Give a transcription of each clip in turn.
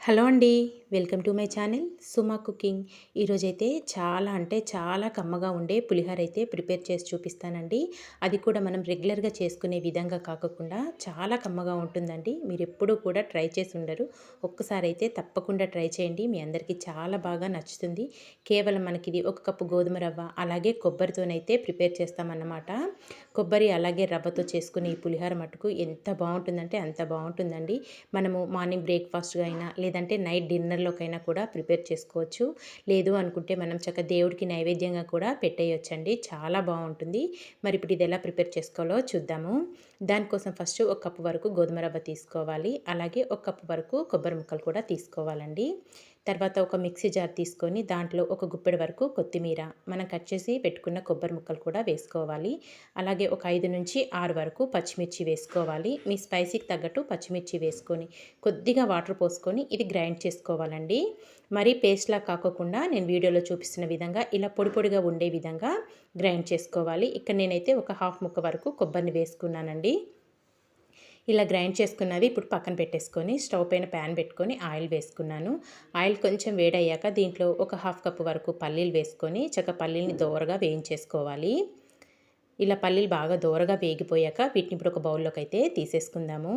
Hello అండి welcome to my channel Suma cooking. ఈరోజైతే చాలా అంటే చాలా కమ్మగా ఉండే పులిహోర అయితే ప్రిపేర్ చేసి చూపిస్తానండి. అది కూడా మనం రెగ్యులర్గా చేసుకునే విధంగా కాకుండా చాలా కమ్మగా ఉంటుందండి. మీరు ఎప్పుడూ కూడా ట్రై చేసి ఉండరు. ఒక్కసారి అయితే తప్పకుండా ట్రై చేయండి. మీ అందరికీ చాలా బాగా నచ్చుతుంది. కేవలం మనకి ఇది ఒక కప్పు గోధుమ రవ్వ అలాగే కొబ్బరితోనైతే ప్రిపేర్ చేస్తామన్నమాట. కొబ్బరి అలాగే రవ్వతో చేసుకునే ఈ పులిహోర మటుకు ఎంత బాగుంటుందంటే అంత బాగుంటుందండి. మనము మార్నింగ్ బ్రేక్ఫాస్ట్గా అయినా లేదంటే నైట్ డిన్నర్ డిన్నర్లోకైనా కూడా ప్రిపేర్ చేసుకోవచ్చు. లేదు అనుకుంటే మనం చక్క దేవుడికి నైవేద్యంగా కూడా పెట్టేయొచ్చండి. చాలా బాగుంటుంది. మరి ఇప్పుడు ఇది ఎలా ప్రిపేర్ చేసుకోవాలో చూద్దాము. దానికోసం ఫస్ట్ ఒక కప్పు వరకు గోధుమ రవ్వ తీసుకోవాలి. అలాగే ఒక కప్పు వరకు కొబ్బరి ముక్కలు కూడా తీసుకోవాలండి. తర్వాత ఒక మిక్సీ జార్ తీసుకొని దాంట్లో ఒక గుప్పెడు వరకు కొత్తిమీర మనం కట్ చేసి పెట్టుకున్న కొబ్బరి ముక్కలు కూడా వేసుకోవాలి. అలాగే ఒక ఐదు నుంచి ఆరు వరకు పచ్చిమిర్చి వేసుకోవాలి. మీ స్పైసీకి తగ్గట్టు పచ్చిమిర్చి వేసుకొని కొద్దిగా వాటర్ పోసుకొని ఇది గ్రైండ్ చేసుకోవాలండి. మరీ పేస్ట్లా కాకోకుండా నేను వీడియోలో చూపిస్తున్న విధంగా ఇలా పొడి పొడిగా ఉండే విధంగా గ్రైండ్ చేసుకోవాలి. ఇక్కడ నేనైతే ఒక హాఫ్ ముక్క వరకు కొబ్బరిని వేసుకున్నానండి. ఇలా గ్రైండ్ చేసుకున్నది ఇప్పుడు పక్కన పెట్టేసుకొని స్టవ్ పైన ప్యాన్ పెట్టుకొని ఆయిల్ వేసుకున్నాను. ఆయిల్ కొంచెం వేడయ్యాక దీంట్లో ఒక హాఫ్ కప్ వరకు పల్లీలు వేసుకొని చక్క పల్లీని దోరగా వేయించేసుకోవాలి. ఇలా పల్లీలు బాగా దోరగా వేగిపోయాక వీటిని ఇప్పుడు ఒక బౌల్లోకి అయితే తీసేసుకుందాము.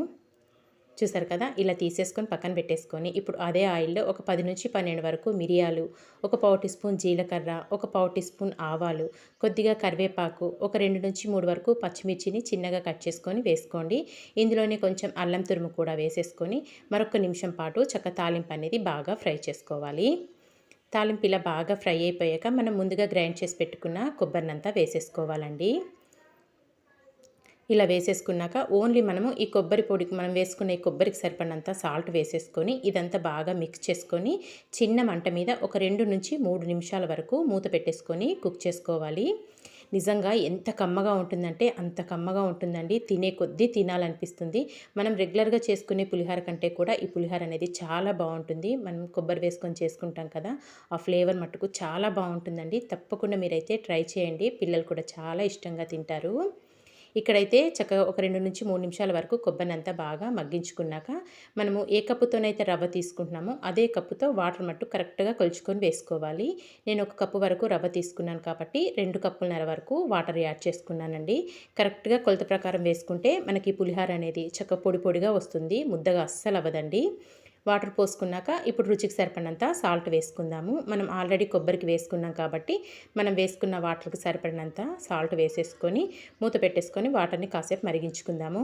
చూసారు కదా? ఇలా తీసేసుకొని పక్కన పెట్టేసుకొని ఇప్పుడు అదే ఆయిల్లో ఒక పది నుంచి పన్నెండు వరకు మిరియాలు ఒక పావు టీ స్పూన్ జీలకర్ర ఒక పావు టీ స్పూన్ ఆవాలు కొద్దిగా కరివేపాకు ఒక రెండు నుంచి మూడు వరకు పచ్చిమిర్చిని చిన్నగా కట్ చేసుకొని వేసుకోండి. ఇందులోనే కొంచెం అల్లం తురుము కూడా వేసేసుకొని మరొక నిమిషం పాటు చక్క తాలింపు అనేది బాగా ఫ్రై చేసుకోవాలి. తాలింపు ఇలా బాగా ఫ్రై అయిపోయాక మనం ముందుగా గ్రైండ్ చేసి పెట్టుకున్న కొబ్బరినంతా వేసేసుకోవాలండి. ఇలా వేసేసుకున్నాక ఓన్లీ మనము ఈ కొబ్బరి పొడికి మనం వేసుకునే కొబ్బరికి సరిపడినంత సాల్ట్ వేసేసుకొని ఇదంతా బాగా మిక్స్ చేసుకొని చిన్న మంట మీద ఒక రెండు నుంచి మూడు నిమిషాల వరకు మూత పెట్టేసుకొని కుక్ చేసుకోవాలి. నిజంగా ఎంత కమ్మగా ఉంటుందంటే అంత కమ్మగా ఉంటుందండి. తినే కొద్దీ తినాలనిపిస్తుంది. మనం రెగ్యులర్గా చేసుకునే పులిహార కంటే కూడా ఈ పులిహార అనేది చాలా బాగుంటుంది. మనం కొబ్బరి వేసుకొని చేసుకుంటాం కదా ఆ ఫ్లేవర్ మట్టుకు చాలా బాగుంటుందండి. తప్పకుండా మీరైతే ట్రై చేయండి. పిల్లలు కూడా చాలా ఇష్టంగా తింటారు. ఇక్కడైతే చక్కగా ఒక రెండు నుంచి మూడు నిమిషాల వరకు కొబ్బరిని అంతా బాగా మగ్గించుకున్నాక మనము ఏ కప్పుతోనైతే రవ్వ తీసుకుంటున్నామో అదే కప్పుతో వాటర్ మట్టు కరెక్ట్గా కొలుచుకొని వేసుకోవాలి. నేను ఒక కప్పు వరకు రవ్వ తీసుకున్నాను కాబట్టి రెండు కప్పులన్నర వరకు వాటర్ యాడ్ చేసుకున్నానండి. కరెక్ట్గా కొలత ప్రకారం వేసుకుంటే మనకి పులిహార అనేది చక్క పొడి పొడిగా వస్తుంది. ముద్దగా అస్సలు అవ్వదండి వాటర్ పోసుకున్నాక ఇప్పుడు రుచికి సరిపడినంత సాల్ట్ వేసుకుందాము. మనం ఆల్రెడీ కొబ్బరికి వేసుకున్నాం కాబట్టి మనం వేసుకున్న వాటర్కి సరిపడినంత సాల్ట్ వేసేసుకొని మూత పెట్టేసుకొని వాటర్ని కాసేపు మరిగించుకుందాము.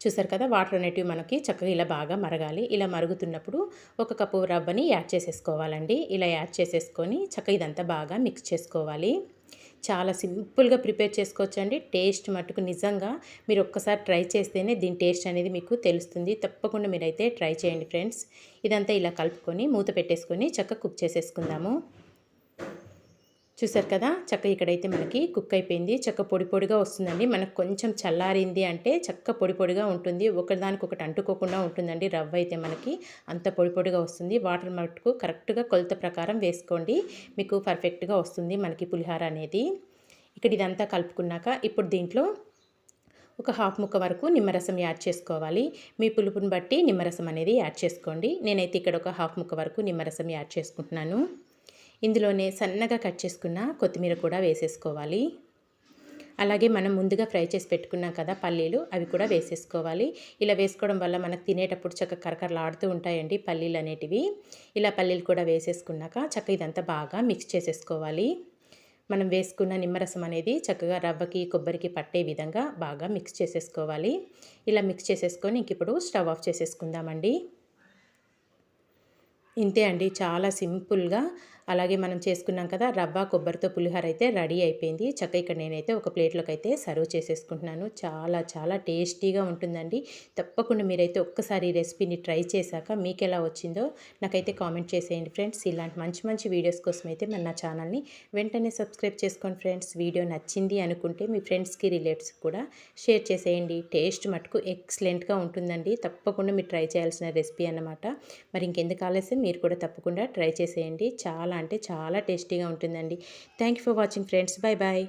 చూసారు కదా వాటర్ అనేటివి మనకి చక్కగా ఇలా బాగా మరగాలి. ఇలా మరుగుతున్నప్పుడు ఒక కప్పు రవ్వని యాడ్ చేసేసుకోవాలండి. ఇలా యాడ్ చేసేసుకొని చక్కగా ఇదంతా బాగా మిక్స్ చేసుకోవాలి. చాలా సింపుల్గా ప్రిపేర్ చేసుకోవచ్చు అండి టేస్ట్ మటుకు నిజంగా మీరు ఒక్కసారి ట్రై చేస్తేనే దీని టేస్ట్ అనేది మీకు తెలుస్తుంది. తప్పకుండా మీరైతే ట్రై చేయండి ఫ్రెండ్స్. ఇదంతా ఇలా కలుపుకొని మూత పెట్టేసుకొని చక్కగా కుక్ చేసేసుకుందాము. చూసారు కదా? చక్క ఇక్కడైతే మనకి కుక్ అయిపోయింది. చక్క పొడి పొడిగా వస్తుందండి. మనకు కొంచెం చల్లారింది అంటే చక్క పొడి పొడిగా ఉంటుంది. ఒకదానికి ఒకటి అంటుకోకుండా ఉంటుందండి రవ్వ అయితే మనకి. అంత పొడి పొడిగా వస్తుంది. వాటర్ మట్టుకు కరెక్ట్గా కొలత ప్రకారం వేసుకోండి. మీకు పర్ఫెక్ట్గా వస్తుంది మనకి పులిహార అనేది. ఇక్కడ ఇదంతా కలుపుకున్నాక ఇప్పుడు దీంట్లో ఒక హాఫ్ ముక్క వరకు నిమ్మరసం యాడ్ చేసుకోవాలి. మీ పులుపుని బట్టి నిమ్మరసం అనేది యాడ్ చేసుకోండి. నేనైతే ఇక్కడ ఒక హాఫ్ ముక్క వరకు నిమ్మరసం యాడ్ చేసుకుంటున్నాను. ఇందులోనే సన్నగా కట్ చేసుకున్న కొత్తిమీర కూడా వేసేసుకోవాలి. అలాగే మనం ముందుగా ఫ్రై చేసి పెట్టుకున్నాం కదా పల్లీలు అవి కూడా వేసేసుకోవాలి. ఇలా వేసుకోవడం వల్ల మనకు తినేటప్పుడు చక్క కరకరలాడుతూ ఉంటాయండి పల్లీలు అనేటివి. ఇలా పల్లీలు కూడా వేసేసుకున్నాక చక్క ఇదంతా బాగా మిక్స్ చేసేసుకోవాలి. మనం వేసుకున్న నిమ్మరసం అనేది చక్కగా రవ్వకి కొబ్బరికి పట్టే విధంగా బాగా మిక్స్ చేసేసుకోవాలి. ఇలా మిక్స్ చేసేసుకొని ఇంక ఇప్పుడు స్టవ్ ఆఫ్ చేసేసుకుందామండి. ఇంతే అండి చాలా సింపుల్గా అలాగే మనం చేసుకున్నాం కదా రవ్వ కొబ్బరితో పులిహోర అయితే రెడీ అయిపోయింది. చక్క ఇక్కడ నేనైతే ఒక ప్లేట్లోకి అయితే సర్వ్ చేసేసుకుంటున్నాను. చాలా చాలా టేస్టీగా ఉంటుందండి. తప్పకుండా మీరైతే ఒక్కసారి ఈ రెసిపీని ట్రై చేశాక మీకు ఎలా వచ్చిందో నాకైతే కామెంట్ చేసేయండి ఫ్రెండ్స్. ఇలాంటి మంచి మంచి వీడియోస్ కోసం అయితే మన నా ఛానల్ని వెంటనే సబ్స్క్రైబ్ చేసుకోండి ఫ్రెండ్స్. వీడియో నచ్చింది అనుకుంటే మీ ఫ్రెండ్స్కి రిలేటివ్స్ కూడా షేర్ చేసేయండి. టేస్ట్ మటుకు ఎక్సలెంట్గా ఉంటుందండి. తప్పకుండా మీరు ట్రై చేయాల్సిన రెసిపీ అన్నమాట. మరి ఇంకెందుకు ఆలస్యం? మీరు కూడా తప్పకుండా ట్రై చేసేయండి. చాలా అంటే చాలా టేస్టీగా ఉంటుందండి. Thank for watching friends. Bye bye